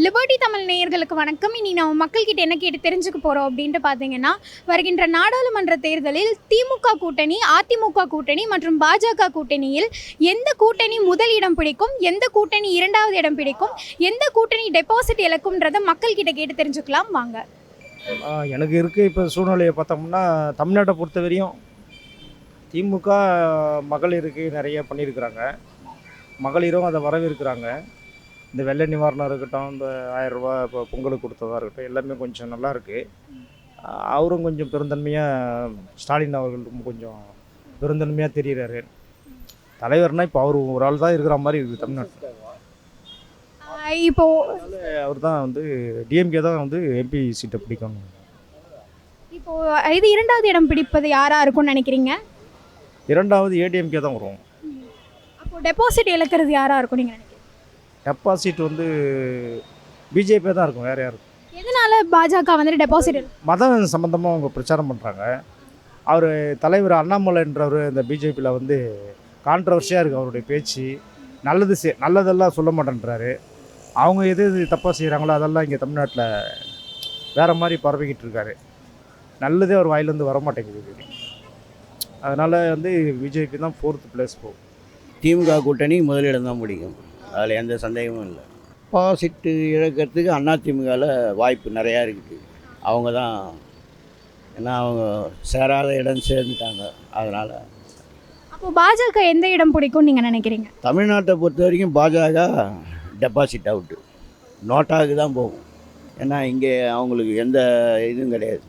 Liberty Tamil நேயர்களுக்கு வணக்கம். இனி நம்ம மக்கள்கிட்ட என்ன கேட்டு தெரிஞ்சுக்க போகிறோம் அப்படின்ட்டு பார்த்தீங்கன்னா வருகின்ற நாடாளுமன்ற தேர்தலில் திமுக கூட்டணி அதிமுக கூட்டணி மற்றும் பாஜக கூட்டணியில் எந்த கூட்டணி முதல் இடம் பிடிக்கும் எந்த கூட்டணி இரண்டாவது இடம் பிடிக்கும் எந்த கூட்டணி டெபாசிட் இழக்கும்ன்றதை மக்கள்கிட்ட கேட்டு தெரிஞ்சுக்கலாம். வாங்க. எனக்கு இருக்குது இப்போ சூழ்நிலையை பார்த்தோம்னா தமிழ்நாட்டை பொறுத்தவரையும் திமுக மகளிருக்கு நிறைய பண்ணியிருக்கிறாங்க. மகளிரும் அதை வரவேற்கிறாங்க. இந்த வெள்ள நிவாரணம் இருக்கட்டும் இந்த ஆயிரம் ரூபாய் இப்போ பொங்கலுக்கு கொடுத்ததா இருக்கட்டும் எல்லாமே கொஞ்சம் நல்லா இருக்கு. ஆ, அவரும் கொஞ்சம் பெருந்தன்மையாக ஸ்டாலின் அவர்கள் ரொம்ப கொஞ்சம் பெருந்தன்மையாக தெரிகிறாரு தலைவர்னா இப்போ அவர் ஒரு ஆள் தான் இருக்கிற மாதிரி இருக்குது தமிழ்நாட்டில். இப்போ அவர் தான் வந்து டிஎம்கே தான் வந்து எம்பி சீட்டை பிடிக்கணும். இப்போ இது இரண்டாவது இடம் பிடிப்பது யாரா இருக்கும்னு நினைக்கிறீங்க? இரண்டாவது ஏடிஎம்கே தான் வரும். அப்போ டெபாசிட் இழக்கிறது யாரா இருக்கும் நீங்க நினைக்கிறீங்க? டெபாசிட் வந்து பிஜேபி தான் இருக்கும் வேறு யாரும் எதனால பாஜக வந்துட்டு டெபாசிட் மதம் சம்மந்தமாக அவங்க பிரச்சாரம் பண்ணுறாங்க அவர் தலைவர் அண்ணாமலைன்றவர் இந்த பிஜேபியில் வந்து கான்ட்ரவர்சியாக இருக்குது அவருடைய பேச்சு. நல்லது செய் நல்லதெல்லாம் சொல்ல மாட்டேன்றாரு. அவங்க எது எது தப்பாக செய்கிறாங்களோ அதெல்லாம் இங்கே தமிழ்நாட்டில் வேறு மாதிரி பரவிக்கிட்டு இருக்காரு. நல்லதே அவர் வாயிலேருந்து வர மாட்டேங்குது அதனால் வந்து பிஜேபி தான் ஃபோர்த் பிளேஸ் போகும் திமுக கூட்டணி முதலிடம் தான் பிடிக்கும். அதில் எந்த சந்தேகமும் இல்லை. பாசிட்டு இழக்கிறதுக்கு அதிமுகவில் வாய்ப்பு நிறையா இருக்குது. அவங்க தான் ஏன்னா அவங்க சேராத இடம் சேர்ந்துட்டாங்க. அதனால் அப்போ பாஜக எந்த இடம் பிடிக்கும் நீங்க நினைக்கிறீங்க? தமிழ்நாட்டை பொறுத்த வரைக்கும் பாஜக டெபாசிட் அவுட்டு நோட்டாவுக்கு தான் போகும். ஏன்னா இங்கே அவங்களுக்கு எந்த இதுவும் கிடையாது.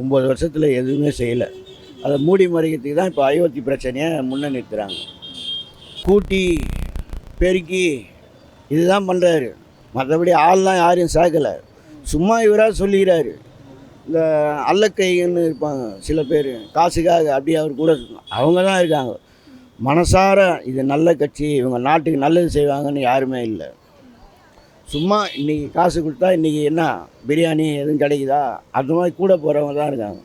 ஒம்பது வருஷத்தில் எதுவுமே செய்யலை. அதை மூடி மறைக்கிறதுக்கு தான் இப்போ அயோத்தி பிரச்சனையை முன்ன நிறுத்துகிறாங்க கூட்டி பெருக்கி இதுதான் பண்ணுறாரு மற்றபடி ஆள்லாம் யாரையும் சேர்க்கலை. சும்மா இவராக சொல்லிக்கிறாரு. இந்த அல்லக்கைன்னு இருப்பாங்க சில பேர். காசுக்காக அப்படி அவர் கூட அவங்க தான் இருக்காங்க. மனசார இது நல்ல கட்சி இவங்க நாட்டுக்கு நல்லது செய்வாங்கன்னு யாருமே இல்லை. சும்மா இன்றைக்கி காசு கொடுத்தா இன்றைக்கி என்ன பிரியாணி எதுவும் கிடைக்குதா? அது மாதிரி கூட போகிறவங்க தான் இருக்காங்க.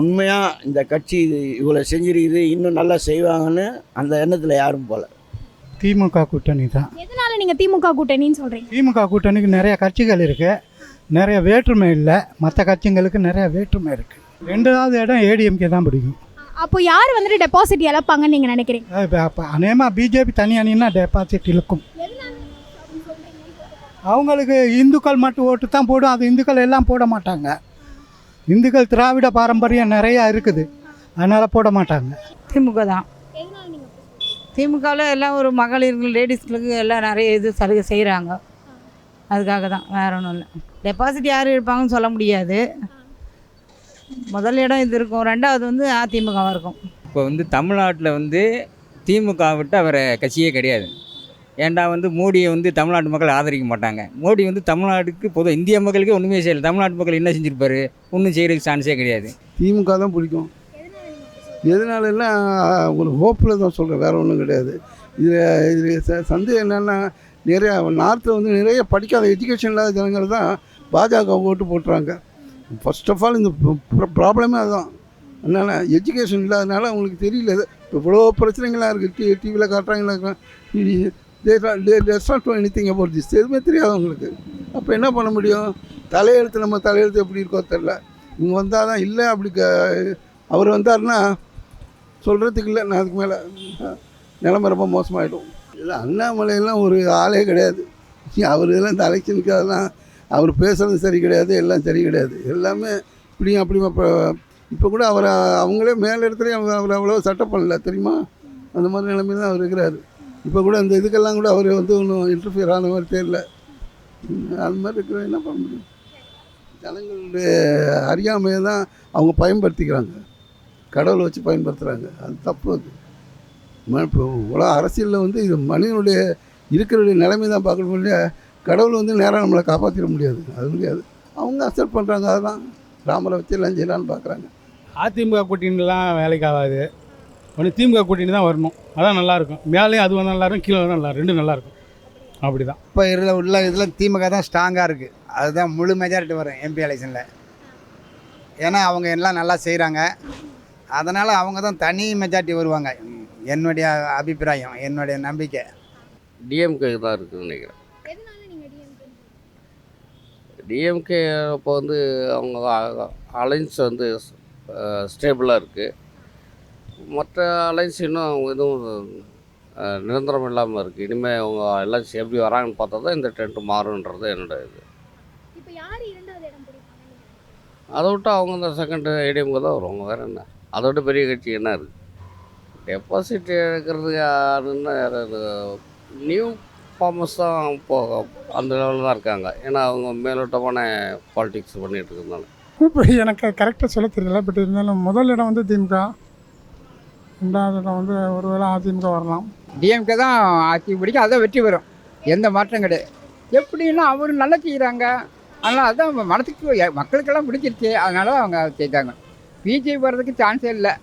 உண்மையாக இந்த கட்சி இது இவ்வளோ செஞ்சிருக்குது இன்னும் நல்லா செய்வாங்கன்னு அந்த எண்ணத்தில் யாரும் போகல திமுக கூட்டணி தான். எதனால நீங்க திமுக கூட்டணின்னு சொல்றீங்க? திமுக கூட்டணிக்கு நிறைய கட்சிகள் இருக்குது நிறைய வேற்றுமை இல்லை. மற்ற கட்சிங்களுக்கு நிறைய வேற்றுமை இருக்குது ரெண்டாவது இடம் ஏடிஎம்கே தான் பிடிக்கும். அப்போ யார் வந்துட்டு டெபாசிட் இழப்பாங்கன்னு நீங்க நினைக்கிறீங்க? இப்போ அப்போ அநேகமாக பிஜேபி தனி அணின்னா டெபாசிட் இழுக்கும். அவங்களுக்கு இந்துக்கள் மட்டும் ஓட்டு தான் போடும். அது இந்துக்கள் எல்லாம் போட மாட்டாங்க. இந்துக்கள் திராவிட பாரம்பரியம் நிறையா இருக்குது. அதனால் போட மாட்டாங்க. திமுக தான். திமுகவில் எல்லாம் ஒரு மகளிர்கள் லேடிஸ்களுக்கு எல்லாம் நிறைய இது சலுகை செய்கிறாங்க அதுக்காக தான் வேற ஒன்றும் இல்லை. டெபாசிட் யார் இருப்பாங்கன்னு சொல்ல முடியாது. முதல் இடம் இது இருக்கும். ரெண்டாவது வந்து அதிமுகவாக இருக்கும். இப்போ வந்து தமிழ்நாட்டில் வந்து திமுக விட்டு அவரை கட்சியே கிடையாது. ஏன்டா வந்து மோடியை வந்து தமிழ்நாட்டு மக்கள் ஆதரிக்க மாட்டாங்க? மோடி வந்து தமிழ்நாட்டுக்கு பொதுவாக இந்திய மக்களுக்கே ஒன்றுமே செய்யலை. தமிழ்நாட்டு மக்கள் என்ன செஞ்சிருப்பாரு? ஒன்றும் செய்கிறதுக்கு சான்ஸே கிடையாது. திமுக தான் பிடிக்கும். எதனாலலாம் ஒரு ஹோப்பில் தான் சொல்கிறேன் வேறு ஒன்றும் கிடையாது. இதில் இதில் ச சந்தேகம் என்னென்னா நிறையா நார்த்தில் வந்து நிறைய படிக்காத எஜுகேஷன் இல்லாத ஜனங்கள் தான் பாஜக ஓட்டு போட்டுறாங்க. ஃபர்ஸ்ட் ஆஃப் ஆல் இந்த ப்ராப்ளமே அதுதான் அதனால் எஜுகேஷன் இல்லாதனால அவங்களுக்கு தெரியல. இப்போ இவ்வளோ பிரச்சனைகளாக இருக்குது டி டிவியில் காட்டுறாங்களா not anything about this எதுவுமே தெரியாது அவங்களுக்கு. அப்போ என்ன பண்ண முடியும்? தலையெழுத்து நம்ம தலையெழுத்து எப்படி இருக்கோ தெரில இவங்க வந்தால் தான் இல்லை அப்படி க அவர் வந்தாருன்னா சொல்கிறதுக்கு இல்லை நான் அதுக்கு மேலே நிலைமை ரொம்ப மோசமாகிடும் இல்லை அண்ணாமலையெல்லாம் ஒரு ஆளே கிடையாது. அவர் இதெல்லாம் இந்த அலெக்ஷனுக்கு அதெல்லாம் அவர் பேசுகிறது சரி கிடையாது எல்லாம் சரி கிடையாது. எல்லாமே இப்படியும் அப்படியும் இப்போ இப்போ கூட அவரை அவங்களே மேலே இடத்துலையும் அவங்க அவர் அவ்வளோ சட்டம் பண்ணல தெரியுமா? அந்த மாதிரி நிலைமை தான் அவர் இருக்கிறாரு. இப்போ கூட அந்த இதுக்கெல்லாம் கூட அவர் வந்து ஒன்றும் இன்டர்ஃபியர் ஆன மாதிரி தெரியல. அந்த அது மாதிரி இருக்கிற என்ன பண்ண முடியும்? ஜனங்களுடைய அறியாமையை தான் அவங்க பயன்படுத்திக்கிறாங்க. கடவுளை வச்சு பயன்படுத்துகிறாங்க அது தப்பு அது. இப்போ உலக அரசியலில் வந்து இது மனிதனுடைய இருக்கிற நிலைமை தான் பார்க்கணும் இல்லையா கடவுள் வந்து நேராக நம்மளை காப்பாற்றிட முடியாது. அது முடியாது. அவங்க அக்செப்ட் பண்ணுறாங்க அதெல்லாம். ராமரை வச்சு எல்லாம் செய்யலான்னு பார்க்குறாங்க. அதிமுக கூட்டணிலாம் வேலைக்கு ஆகாது. ஒன்று திமுக கூட்டணி தான் வரணும். அதான் நல்லாயிருக்கும் மேலேயும் அது வந்தால் நல்லா இருக்கும் கீழே வந்தால் நல்லா ரெண்டும் நல்லாயிருக்கும் அப்படி தான் இப்போ இருந்த உள்ள இதில் திமுக தான் ஸ்ட்ராங்காக இருக்குது அதுதான் முழு மெஜாரிட்டி வரும் எம்பி எலெக்ஷனில் ஏன்னா அவங்க எல்லாம் நல்லா செய்கிறாங்க அதனால் அவங்க தான் தனி மெஜாரிட்டி வருவாங்க. என்னுடைய அபிப்பிராயம் என்னுடைய நம்பிக்கை. டிஎம்கே தான் இருக்குன்னு நினைக்கிறேன். எதனால நீங்க DMK? டிஎம்கே இப்போ வந்து அவங்க அலைன்ஸ் வந்து ஸ்டேபிளாக இருக்குது மற்ற அலைன்ஸ் இன்னும் எதுவும் நிரந்தரம் இல்லாமல் இருக்குது இனிமேல் அவங்க எல்லாம் எப்படி வராங்கன்னு பார்த்தா தான் இந்த ட்ரெண்ட் மாறுன்றது என்னோட இது. இப்போ யார் இரண்டாவது இடம் பிடிப்பாங்க அதை விட்டு அவங்க இந்த செகண்ட் ஏடிஎம்க்கு தான் வருவாங்க. வேறு என்ன? அதை விட பெரிய கட்சி என்ன இருக்குது டெபாசிட் எடுக்கிறது யாருன்னு நியூ ஃபார்மர்ஸ் தான் இப்போ அந்த லெவலில் தான் இருக்காங்க. ஏன்னா அவங்க மேலோட்டமான பாலிடிக்ஸ் பண்ணிகிட்டு இருக்கிறதுனால. இப்போ எனக்கு கரெக்டாக சொல்ல தெரியல பட் இருந்தாலும் முதல் இடம் வந்து திமுக. ரெண்டாவது இடம் வந்து ஒருவேளை அதிமுக வரலாம். டிஎம்கே தான் ஆட்சி பிடிக்கும் அதான் வெற்றி பெறும். எந்த மாற்றம் கிடையாது. எப்படின்னா அவர் நல்லா செய்கிறாங்க அதனால் அதான் மனசுக்கு எ- மக்களுக்கெல்லாம் பிடிச்சிருச்சு. அதனால அவங்க செய்தாங்க. பிஜேபி வர்றதுக்கு சான்ஸே இல்லை.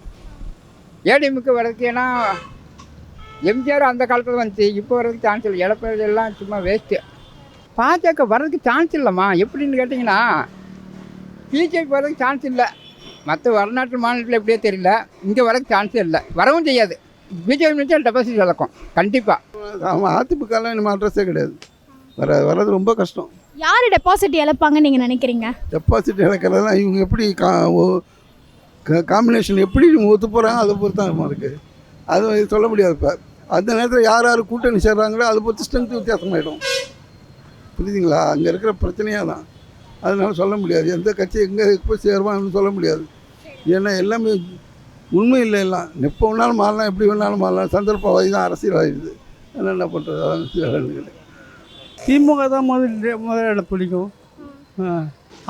ஏடிஎம்க்கு வர்றதுக்கு ஏன்னா எம்ஜிஆர் அந்த காலத்தில் வந்துச்சு இப்போ வர்றதுக்கு சான்ஸ் இல்லை. எடப்பாடி எல்லாம் சும்மா வேஸ்ட்டு பாஜக வர்றதுக்கு சான்ஸ் இல்லைம்மா. எப்படின்னு கேட்டிங்கன்னா பிஜேபி வர்றதுக்கு சான்ஸ் இல்லை. மற்ற வடநாட்டு மாநிலத்தில் எப்படியோ தெரியல. இங்கே வரதுக்கு சான்ஸே இல்லை. வரவும் செய்யாது. பிஜேபி நினச்சா டெபாசிட் இழக்கும். கண்டிப்பாக ஆமாம் அதிமுகலாம் இனிமேல் அட்ரஸே கிடையாது. வர வர்றது ரொம்ப கஷ்டம். யார் டெபாசிட் இழப்பாங்கன்னு நீங்கள் நினைக்கிறீங்க? டெபாசிட் இழக்கிறதெல்லாம் இவங்க எப்படி கா காம்பினேஷன் எப்படி ஒத்து போகிறாங்க அதை பொறுத்து தான் இருக்குது அது சொல்ல முடியாது இப்போ. அந்த நேரத்தில் யார் யார் கூட்டணி சேர்றாங்களோ அதை பொறுத்து ஸ்ட்ரென்த் வித்தியாசமாயிடும். புரியுதுங்களா? அங்கே இருக்கிற பிரச்சனையாக தான் அதனால சொல்ல முடியாது. எந்த கட்சி எங்கே எப்போ சேருவான்னு சொல்ல முடியாது. ஏன்னா எல்லாமே உண்மை இல்லை எல்லாம். எப்போ வேணாலும் மாறலாம் எப்படி வேணாலும் மாறலாம். சந்தர்ப்பவாதி தான் அரசியல் ஆயிடுது. அதனால் என்ன பண்ணுறது. திமுக தான் முதல் முதல் இடம் பிடிக்கும்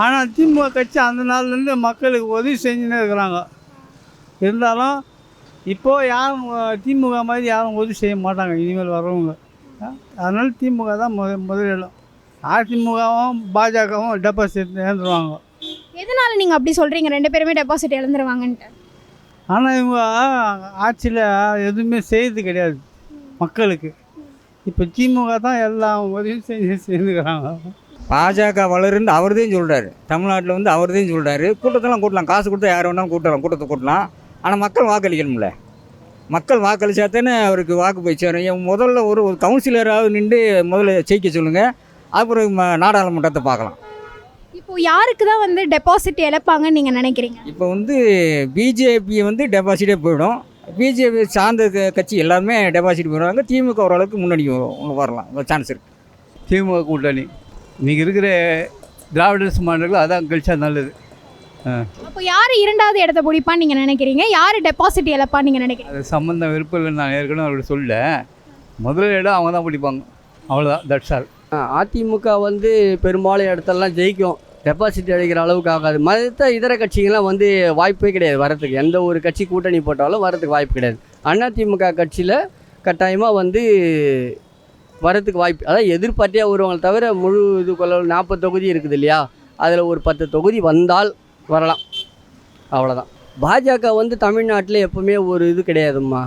ஆனால் திமுக கட்சி அந்த நாள்லேருந்து மக்களுக்கு உதவி செஞ்சுன்னே இருக்கிறாங்க. இருந்தாலும் இப்போது யாரும் திமுக மாதிரி யாரும் உதவி செய்ய மாட்டாங்க. இனிமேல் வரவங்க. அதனால திமுக தான் முத முதல் இடம் அதிமுகவும் பாஜகவும் டெபாசிட் இழந்துருவாங்க எதனால நீங்கள் அப்படி சொல்கிறீங்க ரெண்டு பேருமே டெபாசிட் இழந்துருவாங்கன்ட்டு. ஆனால் இவங்க ஆட்சியில் எதுவுமே செய்யறது கிடையாது. மக்களுக்கு. இப்போ திமுக தான் எல்லாம் உதவியும் செஞ்சு செஞ்சுக்கிறாங்க. பாஜக வளருன்னு அவர்தான் சொல்கிறாரு தமிழ்நாட்டில் வந்து அவர்தான் சொல்கிறாரு கூட்டத்தெல்லாம் கூட்டலாம். காசு கொடுத்தா யார் வேணாலும் கூட்டலாம். கூட்டத்தை கூட்டலாம். ஆனால் மக்கள் வாக்களிக்கணும்ல. மக்கள் வாக்களிச்சா தானே அவருக்கு வாக்கு போய் சேரும் ஏன் முதல்ல ஒரு ஒரு கவுன்சிலராவது நின்று முதல்ல ஜெயிக்க சொல்லுங்கள் அப்புறம் நாடாளுமன்றத்தை பார்க்கலாம். இப்போ யாருக்கு தான் வந்து டெபாசிட் இழப்பாங்கன்னு நீங்கள் நினைக்கிறீங்க? இப்போ வந்து பிஜேபி வந்து டெபாசிட்டே போயிடும். பிஜேபி சார்ந்த கட்சி எல்லாருமே டெபாசிட் போயிடுவாங்க திமுக ஓரளவுக்கு முன்னாடி வரலாம். சான்ஸ் இருக்குது திமுக கூட்டணி. இன்றைக்கி இருக்கிற திராவிடர்ஸ் மாநிலங்கள் அதான் கழிச்சா நல்லது. அப்போ யார் இரண்டாவது இடத்த பிடிப்பான்னு நீங்கள் நினைக்கிறீங்க? யார் டெபாசிட் இழப்பான்னு நீங்கள் நினைக்கிறீங்க? அது சம்மந்தம் விருப்பம் இல்லைன்னு நான் ஏற்கனவே அவர்கிட்ட சொல்ல முதல் இடம் அவங்க தான் பிடிப்பாங்க. அவ்வளோதான் தட்ஸ் ஆல் அதிமுக வந்து பெரும்பாலும் இடத்தெல்லாம் ஜெயிக்கும். டெபாசிட் அடிக்கிற அளவுக்கு ஆகாது. மற்ற இதர கட்சிகள்லாம் வந்து வாய்ப்பே கிடையாது வரத்துக்கு. எந்த ஒரு கட்சி கூட்டணி போட்டாலும் வரதுக்கு வாய்ப்பு கிடையாது. அதிமுக கட்சியில் கட்டாயமாக வந்து வரத்துக்கு வாய்ப்பு அதாவது எதிர்பார்ட்டியாக வருவாங்களே தவிர முழு இது கொள்ள நாற்பது தொகுதி இருக்குது இல்லையா? அதில் ஒரு பத்து தொகுதி வந்தால் வரலாம். அவ்வளோதான் பாஜக வந்து தமிழ்நாட்டில் எப்போவுமே ஒரு இது கிடையாதும்மா.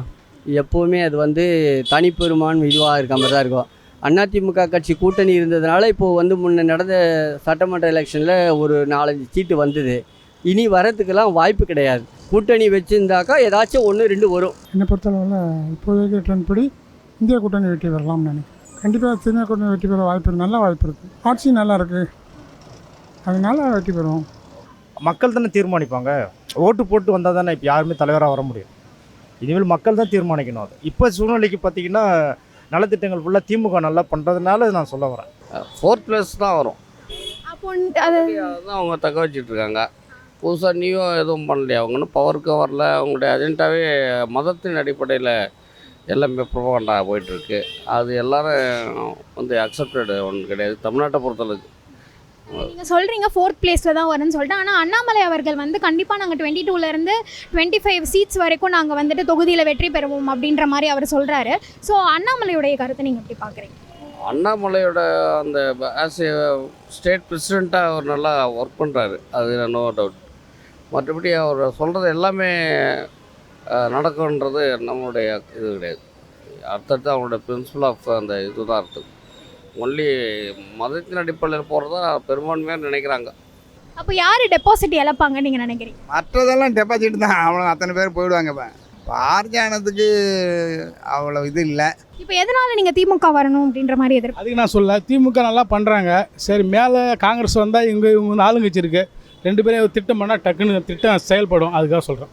எப்போவுமே அது வந்து தனிப்பெருமான் இதுவாக இருக்க மாதிரி தான் இருக்கும். அதிமுக கட்சி கூட்டணி இருந்ததுனால இப்போது வந்து முன்ன நடந்த சட்டமன்ற எலெக்ஷனில் ஒரு நாலஞ்சு சீட்டு வந்தது. இனி வரத்துக்கெல்லாம் வாய்ப்பு கிடையாது. கூட்டணி வச்சுருந்தாக்கா ஏதாச்சும் ஒன்று ரெண்டு வரும். என்னை பொறுத்தளவில் இப்போதைக்கு ட்ரெண்ட் படி இந்திய கூட்டணி வெற்றி வரலாம்னு நினைக்கிறேன். கண்டிப்பாக திமுக கூட்டணி வெற்றி பெற வாய்ப்பு இருக்கு. நல்ல வாய்ப்பு இருக்குது ஆட்சி நல்லா இருக்குது அதனால வெற்றி பெறுவோம். மக்கள் தானே தீர்மானிப்பாங்க. ஓட்டு போட்டு வந்தால் தானே இப்போ யாருமே தலைவராக வர முடியும். இனிமேல் மக்கள் தான் தீர்மானிக்கணும் அது. இப்போ சூழ்நிலைக்கு பார்த்தீங்கன்னா நலத்திட்டங்கள் ஃபுல்லாக திமுக நல்லா பண்ணுறதுனால நான் சொல்ல வரேன். ஃபோர்த் பிளேஸ் தான் வரும். அப்போ அது அதுதான் அவங்க தக்க வச்சிட்டு இருக்காங்க. புதுசாக நியூவாக எதுவும் பண்ணலையா. அவங்க இன்னும் பவருக்கும் வரல. அவங்களுடைய அஜெண்டாவே மதத்தின் அடிப்படையில் எல்லாமே ப்ரொபகண்டா போயிட்டுருக்கு. அது எல்லாரும் வந்து அக்செப்டடு ஒன்று கிடையாது. தமிழ்நாட்டை பொறுத்தளவுக்கு. நீங்கள் சொல்கிறீங்க ஃபோர்த் பிளேஸில் தான் வரும்னு சொல்லிட்டு. ஆனால் அண்ணாமலை அவர்கள் வந்து கண்டிப்பாக நாங்கள் டுவெண்ட்டி டூலேருந்து டுவெண்ட்டி ஃபைவ் சீட்ஸ் வரைக்கும் நாங்கள் வந்துட்டு தொகுதியில் வெற்றி பெறுவோம் அப்படின்ற மாதிரி அவர் சொல்கிறாரு ஸோ அண்ணாமலையுடைய கருத்தை நீங்கள் எப்படி பார்க்குறீங்க? அண்ணாமலையோட அந்த ஆஸ் ஏ ஸ்டேட் பிரசிடெண்ட்டாக அவர் நல்லா ஒர்க் பண்ணுறாரு அது நோ டவுட் மற்றபடி அவர் சொல்கிறது எல்லாமே நடக்கும்ன்றது நம்மளுடைய இது கிடையாது. அடுத்தடுத்து அவங்களோட பிரின்சிபல் ஆஃப் அந்த இதுதான் அர்த்தம் ஒன்லி மதத்தின் அடிப்படையில் போகிறதா பெரும்பான்மையாக நினைக்கிறாங்க. அப்போ யார் டெபாசிட் இழப்பாங்கன்னு நீங்கள் நினைக்கிறீங்க? மற்றதெல்லாம் டெபாசிட் தான். அவ்வளோ அத்தனை பேர் போயிடுவாங்க இப்போ. பாரதியானதுக்கு அவ்வளோ இது இல்லை. இப்போ எதனால் நீங்கள் திமுக வரணும் அப்படின்ற மாதிரி எதிர்ப்பு அதுக்கு நான் சொல்ல திமுக நல்லா பண்ணுறாங்க சரி மேலே காங்கிரஸ் வந்தால் இங்கே இவங்க வந்து ஆளுங்கட்சி இருக்குது ரெண்டு பேரும் திட்டம் பண்ணால் டக்குன்னு திட்டம் செயல்படும். அதுக்காக சொல்கிறேன்